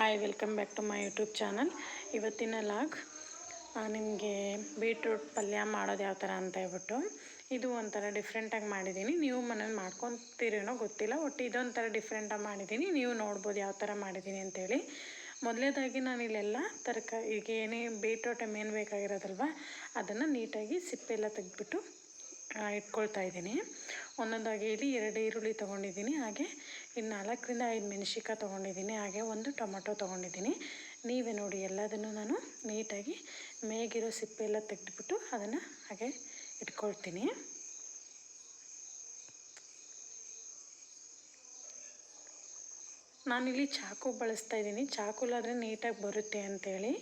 Hi welcome back to my YouTube channel ಇವತ್ತಿನ log ನಿಮಗೆ beetroot ಪಲ್ಯ ಮಾಡೋದು ಯಾವ ಥರ ಅಂತ ಹೇಳ್ಬಿಟ್ಟು. ಇದು ಒಂಥರ ಡಿಫ್ರೆಂಟಾಗಿ ಮಾಡಿದ್ದೀನಿ ನೀವು ಮನೇಲಿ ಮಾಡ್ಕೊತೀರೇನೋ ಗೊತ್ತಿಲ್ಲ ಒಟ್ಟು ಇದೊಂಥರ ಡಿಫ್ರೆಂಟಾಗಿ ಮಾಡಿದ್ದೀನಿ ನೀವು ನೋಡ್ಬೋದು ಯಾವ ಥರ ಮಾಡಿದ್ದೀನಿ ಅಂತೇಳಿ. ಮೊದಲೇದಾಗಿ ನಾನು ಇಲ್ಲೆಲ್ಲ ತರಕಾರಿ ಈಗ ಏನೇ ಬೀಟ್ರೂಟ್ ಮೇನ್ ಬೇಕಾಗಿರೋದಲ್ವ, ಅದನ್ನು ನೀಟಾಗಿ ಸಿಪ್ಪೆ ಎಲ್ಲ ತೆಗೆದ್ಬಿಟ್ಟು ಇಟ್ಕೊಳ್ತಾ ಇದ್ದೀನಿ. ಒಂದೊಂದಾಗಿ ಇಲ್ಲಿ ಎರಡು ಈರುಳ್ಳಿ ತೊಗೊಂಡಿದ್ದೀನಿ, ಹಾಗೆ ಇನ್ನು ನಾಲ್ಕರಿಂದ ಐದು ಮೆಣಸಿಕಾಯಿ ತೊಗೊಂಡಿದ್ದೀನಿ, ಹಾಗೆ ಒಂದು ಟೊಮೊಟೊ ತೊಗೊಂಡಿದ್ದೀನಿ. ನೀವೇ ನೋಡಿ, ಎಲ್ಲದನ್ನು ನಾನು ನೀಟಾಗಿ ಮೇಗಿರೋ ಸಿಪ್ಪೆ ಎಲ್ಲ ತೆಗೆದುಬಿಟ್ಟು ಅದನ್ನು ಹಾಗೆ ಇಟ್ಕೊಳ್ತೀನಿ. ನಾನಿಲ್ಲಿ ಚಾಕು ಬಳಸ್ತಾ ಇದ್ದೀನಿ. ಚಾಕುಲಾದರೆ ನೀಟಾಗಿ ಬರುತ್ತೆ ಅಂತೇಳಿ.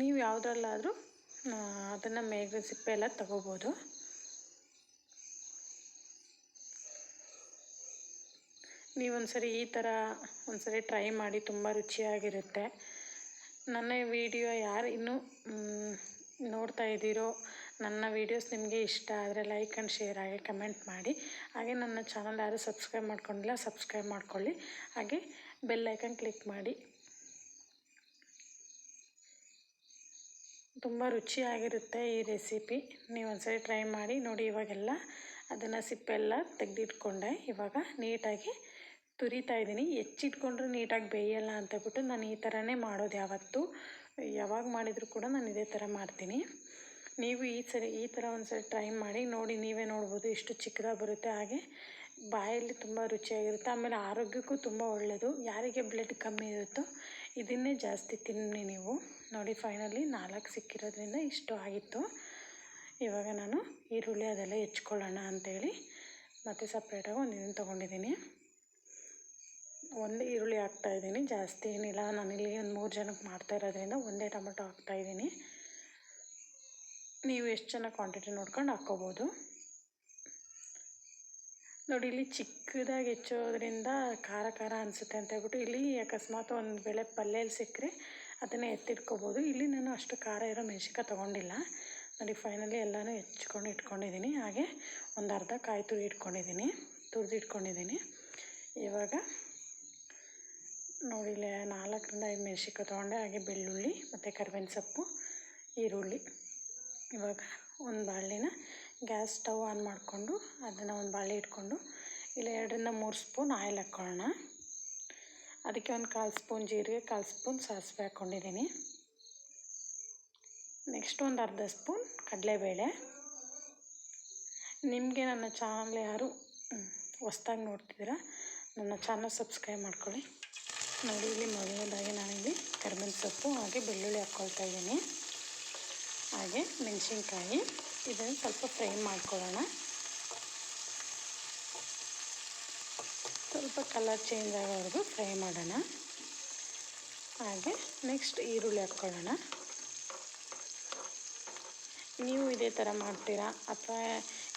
ನೀವು ಯಾವುದ್ರಲ್ಲಾದರೂ ಅದನ್ನು ಮೇಗಿರೋ ಸಿಪ್ಪೆ ಎಲ್ಲ ತಗೋಬೋದು. ನೀವೊಂದ್ಸರಿ ಈ ಥರ ಒಂದ್ಸರಿ ಟ್ರೈ ಮಾಡಿ ತುಂಬ ರುಚಿಯಾಗಿರುತ್ತೆ. ನನ್ನ ವಿಡಿಯೋ ಯಾರು ಇನ್ನೂ ನೋಡ್ತಾ ಇದ್ದೀರೋ, ನನ್ನ ವೀಡಿಯೋಸ್ ನಿಮಗೆ ಇಷ್ಟ ಆದರೆ ಲೈಕ್ ಆ್ಯಂಡ್ ಶೇರ್ ಆಗಿ ಕಮೆಂಟ್ ಮಾಡಿ. ಹಾಗೆ ನನ್ನ ಚಾನಲ್ ಯಾರು ಸಬ್ಸ್ಕ್ರೈಬ್ ಮಾಡ್ಕೊಂಡಿಲ್ಲ ಸಬ್ಸ್ಕ್ರೈಬ್ ಮಾಡ್ಕೊಳ್ಳಿ. ಹಾಗೆ ಬೆಲ್ ಐಕನ್ ಕ್ಲಿಕ್ ಮಾಡಿ. ತುಂಬ ರುಚಿಯಾಗಿರುತ್ತೆ ಈ ರೆಸಿಪಿ. ನೀವು ಒಂದ್ಸರಿ ಟ್ರೈ ಮಾಡಿ ನೋಡಿ ಇವಾಗೆಲ್ಲ. ಅದನ್ನು ಸಿಪ್ಪೆಲ್ಲ ತೆಗೆದಿಟ್ಕೊಂಡೆ. ಇವಾಗ ನೀಟಾಗಿ ತುರಿತಾ ಇದ್ದೀನಿ. ಹೆಚ್ಚಿಟ್ಕೊಂಡ್ರೆ ನೀಟಾಗಿ ಬೇಯಲ್ಲ ಅಂತಬಿಟ್ಟು ನಾನು ಈ ಥರನೇ ಮಾಡೋದು ಯಾವತ್ತು. ಯಾವಾಗ ಮಾಡಿದರೂ ಕೂಡ ನಾನು ಇದೇ ಥರ ಮಾಡ್ತೀನಿ. ನೀವು ಈ ಸರಿ, ಈ ಥರ ಒಂದ್ಸರಿ ಟ್ರೈ ಮಾಡಿ, ನೋಡಿ ನೀವೇ ನೋಡ್ಬೋದು ಎಷ್ಟು ಚಿಕ್ಕದಾಗಿ ಬರುತ್ತೆ ಹಾಗೆ. ಬಾಯಲ್ಲಿ ತುಂಬ ರುಚಿಯಾಗಿರುತ್ತೆ, ಆಮೇಲೆ ಆರೋಗ್ಯಕ್ಕೂ ತುಂಬ ಒಳ್ಳೆಯದು ಯಾರಿಗೆ ಬ್ಲಡ್ ಕಮ್ಮಿ ಇರುತ್ತೋ ಇದನ್ನೇ ಜಾಸ್ತಿ ತಿನ್ನಿ ನೀವು. ನೋಡಿ ಫೈನಲಿ ನಾಲ್ಕು ಸಿಕ್ಕಿರೋದ್ರಿಂದ ಇಷ್ಟು ಆಗಿತ್ತು. ಇವಾಗ ನಾನು ಈರುಳ್ಳಿ ಅದೆಲ್ಲ ಹೆಚ್ಕೊಳ್ಳೋಣ ಅಂಥೇಳಿ ಮತ್ತು ಸಪ್ರೇಟಾಗಿ ಒಂದು ಇದನ್ನು ತೊಗೊಂಡಿದ್ದೀನಿ. ಒಂದು ಈರುಳ್ಳಿ ಹಾಕ್ತಾಯಿದ್ದೀನಿ ಜಾಸ್ತಿ ಏನಿಲ್ಲ. ನಾನಿಲ್ಲಿ ಒಂದು ಮೂರು ಜನಕ್ಕೆ ಮಾಡ್ತಾ ಇರೋದ್ರಿಂದ ಒಂದೇ ಟೊಮೆಟೊ ಹಾಕ್ತಾಯಿದ್ದೀನಿ ನೀವು ಎಷ್ಟು ಜನ ಕ್ವಾಂಟಿಟಿ ನೋಡ್ಕೊಂಡು ಹಾಕ್ಕೋಬೋದು. ನೋಡಿ, ಇಲ್ಲಿ ಚಿಕ್ಕದಾಗಿ ಹೆಚ್ಚೋದ್ರಿಂದ ಖಾರ ಖಾರ ಅನಿಸುತ್ತೆ ಅಂತ ಹೇಳ್ಬಿಟ್ಟು ಇಲ್ಲಿ ಅಕಸ್ಮಾತ್ ಒಂದು ವೇಳೆ ಪಲ್ಯಲ್ಲಿ ಸಿಕ್ಕರೆ ಅದನ್ನು ಎತ್ತಿಟ್ಕೋಬೋದು. ಇಲ್ಲಿ ನಾನು ಅಷ್ಟು ಖಾರ ಇರೋ ಮೆಣಸಿನ್ಕಾಯಿ ತೊಗೊಂಡಿಲ್ಲ. ನೋಡಿ ಫೈನಲಿ ಎಲ್ಲನೂ ಹೆಚ್ಕೊಂಡು ಇಟ್ಕೊಂಡಿದ್ದೀನಿ. ಹಾಗೆ ಒಂದು ಅರ್ಧ ಕಾಯಿ ತುರಿ ಇಟ್ಕೊಂಡಿದ್ದೀನಿ. ತುರಿದಿಟ್ಕೊಂಡಿದ್ದೀನಿ ಇವಾಗ ನೋಡಿ ಇಲ್ಲಿ ನಾಲ್ಕರಿಂದ ಐದು ಮೆಣಸಿನ್ಕಾಯಿ ತೊಗೊಂಡೆ, ಹಾಗೆ ಬೆಳ್ಳುಳ್ಳಿ ಮತ್ತು ಕರಿಬೇವಿನ ಸೊಪ್ಪು, ಈರುಳ್ಳಿ. ಇವಾಗ ಒಂದು ಬಾಳೆನ ಗ್ಯಾಸ್ ಸ್ಟವ್ ಆನ್ ಮಾಡಿಕೊಂಡು ಅದನ್ನು ಒಂದು ಬಾಳೆ ಇಟ್ಕೊಂಡು ಇಲ್ಲಿ ಎರಡರಿಂದ ಮೂರು ಸ್ಪೂನ್ ಆಯಿಲ್ ಹಾಕ್ಕೊಳ್ಳೋಣ. ಅದಕ್ಕೆ ಒಂದು ಕಾಲು ಸ್ಪೂನ್ ಜೀರಿಗೆ, ಕಾಲು ಸ್ಪೂನ್ ಸಾಸಿವೆ ಹಾಕ್ಕೊಂಡಿದ್ದೀನಿ. ನೆಕ್ಸ್ಟ್ ಒಂದು ಅರ್ಧ ಸ್ಪೂನ್ ಕಡಲೆಬೇಳೆ. ನಿಮಗೆ ನನ್ನ ಚಾನಲ್ ಯಾರು ಹೊಸ್ದಾಗಿ ನೋಡ್ತಿದ್ದೀರಾ, ನನ್ನ ಚಾನಲ್ ಸಬ್ಸ್ಕ್ರೈಬ್ ಮಾಡ್ಕೊಳ್ಳಿ. ನೋಡಿ, ಇಲ್ಲಿ ಮೊದಲನೇದಾಗಿ ನಾನಿಲ್ಲಿ ಕರ್ಬೇವಿನ ಸೊಪ್ಪು ಹಾಗೆ ಬೆಳ್ಳುಳ್ಳಿ ಹಾಕ್ಕೊಳ್ತಾ ಇದ್ದೀನಿ. ಹಾಗೆ ಮೆಣಸಿನ್ಕಾಯಿ, ಇದನ್ನು ಸ್ವಲ್ಪ ಫ್ರೈ ಮಾಡ್ಕೊಳ್ಳೋಣ. ಸ್ವಲ್ಪ ಕಲರ್ ಚೇಂಜ್ ಆಗೋವರೆಗೂ ಫ್ರೈ ಮಾಡೋಣ. ಹಾಗೆ ನೆಕ್ಸ್ಟ್ ಈರುಳ್ಳಿ ಹಾಕ್ಕೊಳ್ಳೋಣ. ನೀವು ಇದೇ ಥರ ಮಾಡ್ತೀರಾ? ಅಥವಾ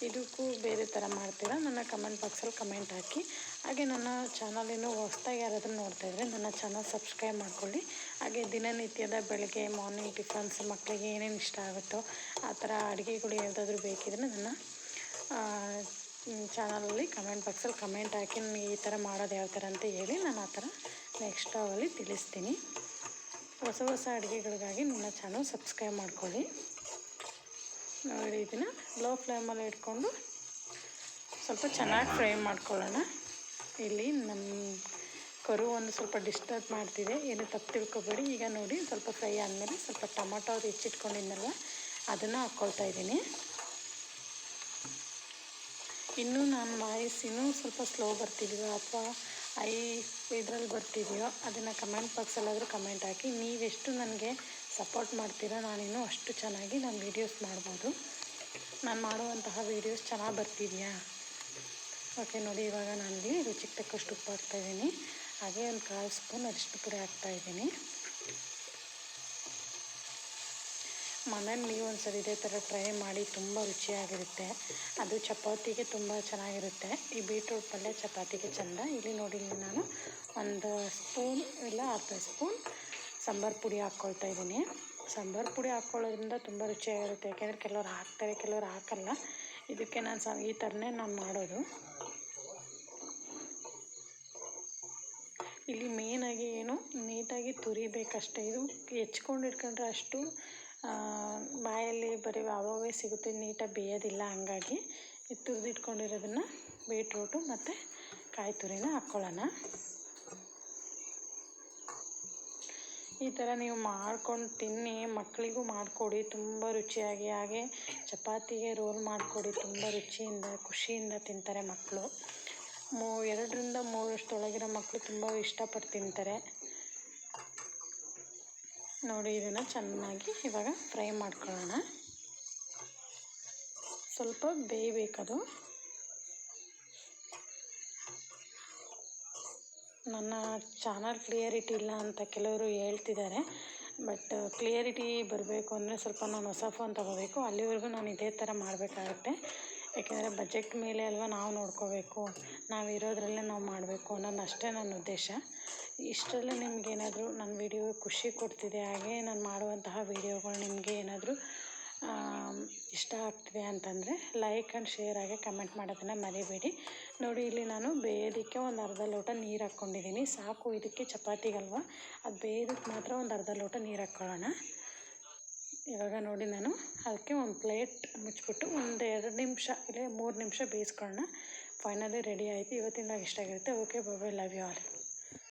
ಇದಕ್ಕೂ ಬೇರೆ ಥರ ಮಾಡ್ತೀರಾ? ನನ್ನ ಕಮೆಂಟ್ ಬಾಕ್ಸಲ್ಲಿ ಕಮೆಂಟ್ ಹಾಕಿ. ಹಾಗೆ ನನ್ನ ಚಾನಲ್ ಇನ್ನೂ ಹೊಸ್ದಾಗಿ ಯಾರಾದರೂ ನೋಡ್ತಾ ಇದ್ದರೆ ನನ್ನ ಚಾನಲ್ ಸಬ್ಸ್ಕ್ರೈಬ್ ಮಾಡ್ಕೊಳ್ಳಿ. ಹಾಗೆ ದಿನನಿತ್ಯದ ಬೆಳಗ್ಗೆ ಮಾರ್ನಿಂಗ್ ಟಿಫನ್ಸ್ ಮಕ್ಕಳಿಗೆ ಏನೇನು ಇಷ್ಟ ಆಗುತ್ತೋ ಆ ಥರ ಅಡುಗೆಗಳು ಯಾವುದಾದ್ರೂ ಬೇಕಿದ್ರೆ ನನ್ನ ಚಾನಲಲ್ಲಿ ಕಮೆಂಟ್ ಬಾಕ್ಸಲ್ಲಿ ಕಮೆಂಟ್ ಹಾಕಿ ನನಗೆ ಈ ಥರ ಮಾಡೋದು ಯಾವ ಥರ ಅಂತ ಹೇಳಿ ನಾನು ಆ ಥರ ನೆಕ್ಸ್ಟ್ ಅವಲ್ಲಿ ತಿಳಿಸ್ತೀನಿ. ಹೊಸ ಹೊಸ ಅಡುಗೆಗಳಿಗಾಗಿ ನನ್ನ ಚಾನಲ್ ಸಬ್ಸ್ಕ್ರೈಬ್ ಮಾಡ್ಕೊಳ್ಳಿ. ನೋಡಿ ಇದನ್ನು ಲೋ ಫ್ಲೇಮಲ್ಲಿ ಇಟ್ಕೊಂಡು ಸ್ವಲ್ಪ ಚೆನ್ನಾಗಿ ಫ್ರೈ ಮಾಡ್ಕೊಳ್ಳೋಣ. ಇಲ್ಲಿ ನಮ್ಮ ಕರು ಒಂದು ಸ್ವಲ್ಪ ಡಿಸ್ಟರ್ಬ್ ಮಾಡ್ತಿದೆ. ಏನು ತಪ್ಪು ತಿಳ್ಕೊಬೇಡಿ. ಈಗ ನೋಡಿ, ಸ್ವಲ್ಪ ಫ್ರೈ ಆದಮೇಲೆ ಸ್ವಲ್ಪ ಟೊಮೊಟೊ ಅವ್ರು ಹೆಚ್ಚಿಟ್ಕೊಂಡಿದ್ನಲ್ವ, ಅದನ್ನು ಹಾಕ್ಕೊಳ್ತಾ ಇದ್ದೀನಿ. ಇನ್ನೂ ನಾನು ವಾಯ್ಸ್ ಇನ್ನೂ ಸ್ವಲ್ಪ ಸ್ಲೋ ಬರ್ತಿದೆಯೋ ಅಥವಾ ಐ ಇದರಲ್ಲಿ ಬರ್ತಿದೆಯೋ, ಅದನ್ನು ಕಮೆಂಟ್ ಬಾಕ್ಸಲ್ಲಾದರೂ ಕಮೆಂಟ್ ಹಾಕಿ. ನೀವೆಷ್ಟು ನನಗೆ ಸಪೋರ್ಟ್ ಮಾಡ್ತೀರಾ ನಾನಿನ್ನೂ ಅಷ್ಟು ಚೆನ್ನಾಗಿ ನಾನು ವೀಡಿಯೋಸ್ ಮಾಡ್ಬೋದು. ನಾನು ಮಾಡುವಂತಹ ವೀಡಿಯೋಸ್ ಚೆನ್ನಾಗಿ ಬರ್ತಿದೆಯಾ? ಓಕೆ ನೋಡಿ, ಇವಾಗ ನಾನಿಲ್ಲಿ ರುಚಿಗೆ ತಕ್ಕಷ್ಟು ಉಪ್ಪು ಹಾಕ್ತಾಯಿದ್ದೀನಿ ಹಾಗೆ ಒಂದು ಕಾಲು ಸ್ಪೂನ್ ಅರಿಶಿನ ಪುಡಿ ಹಾಕ್ತಾಯಿದ್ದೀನಿ ಮನೇಲಿ ನೀವು ಒಂದ್ಸರಿ ಇದೇ ಥರ ಟ್ರೈ ಮಾಡಿ ತುಂಬ ರುಚಿಯಾಗಿರುತ್ತೆ. ಅದು ಚಪಾತಿಗೆ ತುಂಬ ಚೆನ್ನಾಗಿರುತ್ತೆ. ಈ ಬೀಟ್ರೂಟ್ ಪಲ್ಯ ಚಪಾತಿಗೆ ಚೆಂದ. ಇಲ್ಲಿ ನೋಡಿ ನಾನು ಒಂದು ಸ್ಪೂನ್ ಇಲ್ಲ, ಅರ್ಧ ಸ್ಪೂನ್ ಸಾಂಬಾರು ಪುಡಿ ಹಾಕ್ಕೊಳ್ತಾ ಇದ್ದೀನಿ. ಸಾಂಬಾರು ಪುಡಿ ಹಾಕ್ಕೊಳ್ಳೋದ್ರಿಂದ ತುಂಬ ರುಚಿಯಾಗಿರುತ್ತೆ. ಯಾಕೆಂದರೆ ಕೆಲವ್ರು ಹಾಕ್ತಾರೆ, ಕೆಲವ್ರು ಹಾಕಲ್ಲ. ಇದಕ್ಕೆ ನಾನು ಸ, ಈ ಥರನೇ ನಾನು ಮಾಡೋದು. ಇಲ್ಲಿ ಮೇನಾಗಿ ಏನು, ನೀಟಾಗಿ ತುರಿಬೇಕಷ್ಟೇ. ಇದು ಹೆಚ್ಕೊಂಡು ಇಟ್ಕೊಂಡ್ರೆ ಅಷ್ಟು ಬಾಯಲ್ಲಿ ಬರೀ ಅವಾಗೇ ಸಿಗುತ್ತೆ. ನೀಟಾಗಿ ಬೇಯೋದಿಲ್ಲ ಹಂಗಾಗಿ. ತುರಿದಿಟ್ಕೊಂಡಿರೋದನ್ನು ಬೀಟ್ರೂಟು ಮತ್ತು ಕಾಯಿ ತುರಿನ ಹಾಕ್ಕೊಳ್ಳೋಣ ಈ ಥರ ನೀವು ಮಾಡ್ಕೊಂಡು ತಿನ್ನಿ, ಮಕ್ಕಳಿಗೂ ಮಾಡಿಕೊಡಿ, ತುಂಬ ರುಚಿಯಾಗಿ, ಹಾಗೆ ಚಪಾತಿಗೆ ರೋಲ್ ಮಾಡಿಕೊಡಿ, ತುಂಬ ರುಚಿಯಿಂದ, ಖುಷಿಯಿಂದ ತಿಂತಾರೆ ಮಕ್ಕಳು. ಮೂ, ಎರಡರಿಂದ ಮೂರು ವರ್ಷದೊಳಗಿರೋ ಮಕ್ಕಳು ತುಂಬ ಇಷ್ಟಪಟ್ಟು ತಿಂತಾರೆ. ನೋಡಿ, ಇದನ್ನು ಚೆನ್ನಾಗಿ ಇವಾಗ ಫ್ರೈ ಮಾಡ್ಕೊಳ್ಳೋಣ. ಸ್ವಲ್ಪ ಬೇಯಬೇಕದು. ನನ್ನ ಚಾನಲ್ ಕ್ಲಿಯರಿಟಿ ಇಲ್ಲ ಅಂತ ಕೆಲವರು ಹೇಳ್ತಿದ್ದಾರೆ. ಬಟ್ ಕ್ಲಿಯರಿಟಿ ಬರಬೇಕು ಅಂದರೆ ಸ್ವಲ್ಪ ನಾನು ಹೊಸ ಫೋನ್ ತೊಗೋಬೇಕು. ಅಲ್ಲಿವರೆಗೂ ನಾನು ಇದೇ ಥರ ಮಾಡಬೇಕಾಗತ್ತೆ. ಯಾಕೆಂದರೆ ಬಜೆಟ್ ಮೇಲೆ ಅಲ್ವಾ ನಾವು ನೋಡ್ಕೋಬೇಕು. ನಾವು ಇರೋದ್ರಲ್ಲೇ ನಾವು ಮಾಡಬೇಕು ಅನ್ನೋದು ಅಷ್ಟೇ ನನ್ನ ಉದ್ದೇಶ. ಇಷ್ಟರಲ್ಲೇ ನಿಮಗೇನಾದರೂ ನನ್ನ ವಿಡಿಯೋ ಖುಷಿ ಕೊಡ್ತಿದೆ ಹಾಗೆ ನಾನು ಮಾಡುವಂತಹ ವಿಡಿಯೋಗಳು ನಿಮಗೆ ಏನಾದರೂ ಇಷ್ಟ ಆಗ್ತಿದೆ ಅಂತಂದರೆ ಲೈಕ್ ಆ್ಯಂಡ್ ಶೇರ್ ಆಗಿ ಕಮೆಂಟ್ ಮಾಡೋದನ್ನು ಮರಿಬೇಡಿ. ನೋಡಿ, ಇಲ್ಲಿ ನಾನು ಬೇಯೋದಕ್ಕೆ ಒಂದು ಅರ್ಧ ಲೋಟ ನೀರು ಹಾಕ್ಕೊಂಡಿದ್ದೀನಿ ಸಾಕು, ಇದಕ್ಕೆ ಚಪಾತಿಗಲ್ವ ಅದು ಬೇಯೋದಕ್ಕೆ ಮಾತ್ರ ಒಂದು ಅರ್ಧ ಲೋಟ ನೀರು ಹಾಕ್ಕೊಳ್ಳೋಣ ಇವಾಗ ನೋಡಿ ನಾನು, ಅದಕ್ಕೆ ಒಂದು ಪ್ಲೇಟ್ ಮುಚ್ಚಿಬಿಟ್ಟು ಒಂದು ಎರಡು ನಿಮಿಷ, ಇಲ್ಲ ಮೂರು ನಿಮಿಷ ಬೇಯಿಸ್ಕೊಳ್ಳೋಣ. ಫೈನಲಿ ರೆಡಿ ಆಯಿತು. ಇವತ್ತಿನ ಇಷ್ಟ ಆಗಿರುತ್ತೆ. Okay bye love you all